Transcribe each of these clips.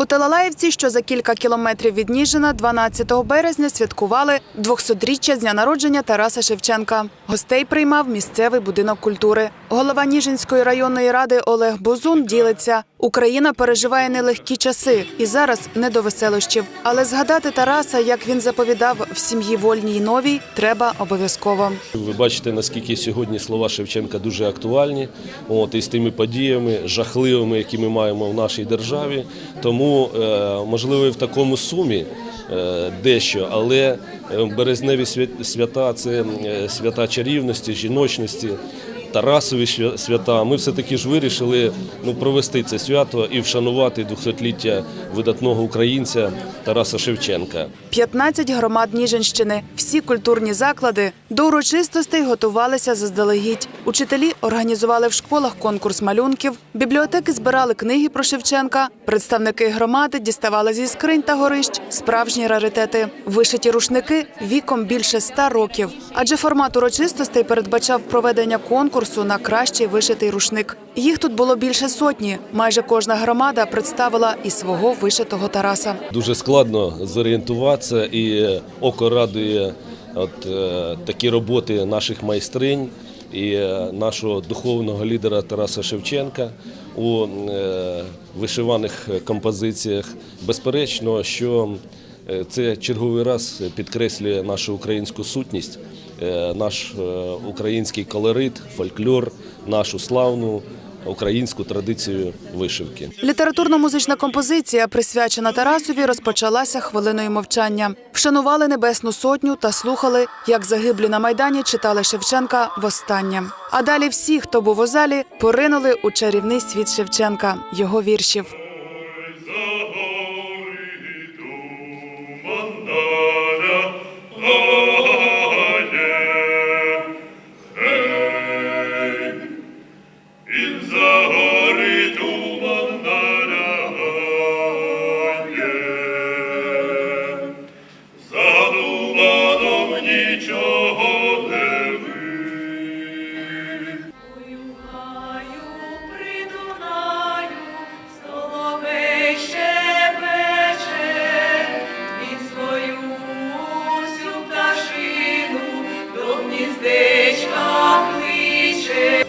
У Талалаївці, що за кілька кілометрів від Ніжина, 12 березня святкували 200-річчя з дня народження Тараса Шевченка. Гостей приймав місцевий будинок культури. Голова Ніжинської районної ради Олег Бузун ділиться. Україна переживає нелегкі часи і зараз не до веселощів. Але згадати Тараса, як він заповідав в сім'ї вольній й новій, треба обов'язково. Ви бачите, наскільки сьогодні слова Шевченка дуже актуальні, от і з тими подіями жахливими, які ми маємо в нашій державі. Тому е, можливо і в такому сумі е, дещо, але е, березневі свя- свята це свята чарівності, жіночності. Тарасові свята. Ми все-таки ж вирішили ну, провести це свято і вшанувати 200-ліття видатного українця Тараса Шевченка. 15 громад Ніжинщини. Всі культурні заклади до урочистостей готувалися заздалегідь. Учителі організували в школах конкурс малюнків, бібліотеки збирали книги про Шевченка, представники громади діставали зі скринь та горищ справжні раритети. Вишиті рушники віком більше ста років. Адже формат урочистостей передбачав проведення конкурсу на кращий вишитий рушник. Їх тут було більше сотні. Майже кожна громада представила і свого вишитого Тараса. Дуже складно зорієнтуватися і око радує от, е, такі роботи наших майстринь і е, нашого духовного лідера Тараса Шевченка у е, вишиваних композиціях. Безперечно, що е, це черговий раз підкреслює нашу українську сутність, наш е, український колорит, фольклор, нашу славну українську традицію вишивки. Літературно-музична композиція, присвячена Тарасові, розпочалася хвилиною мовчання. Вшанували Небесну Сотню та слухали, як загиблі на майдані читали Шевченка востаннє. А далі всі, хто був у залі, поринули у чарівний світ Шевченка, його віршів.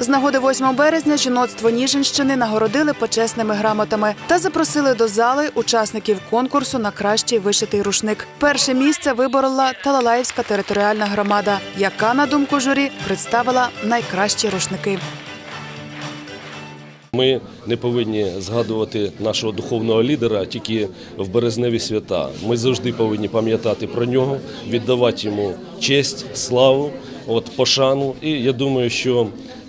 З нагоди 8 березня жіноцтво Ніжинщини нагородили почесними грамотами та запросили до зали учасників конкурсу на кращий вишитий рушник. Перше місце виборола Талалаївська територіальна громада, яка, на думку журі, представила найкращі рушники. Ми не повинні згадувати нашого духовного лідера тільки в березневі свята. Ми завжди повинні пам'ятати про нього, віддавати йому честь, славу, от пошану. І я думаю, що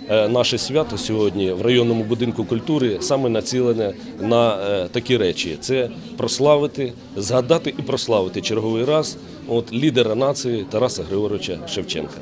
наше свято сьогодні в районному будинку культури саме націлене на е, такі речі: це прославити, згадати і прославити черговий раз от лідера нації Тараса Григоровича Шевченка.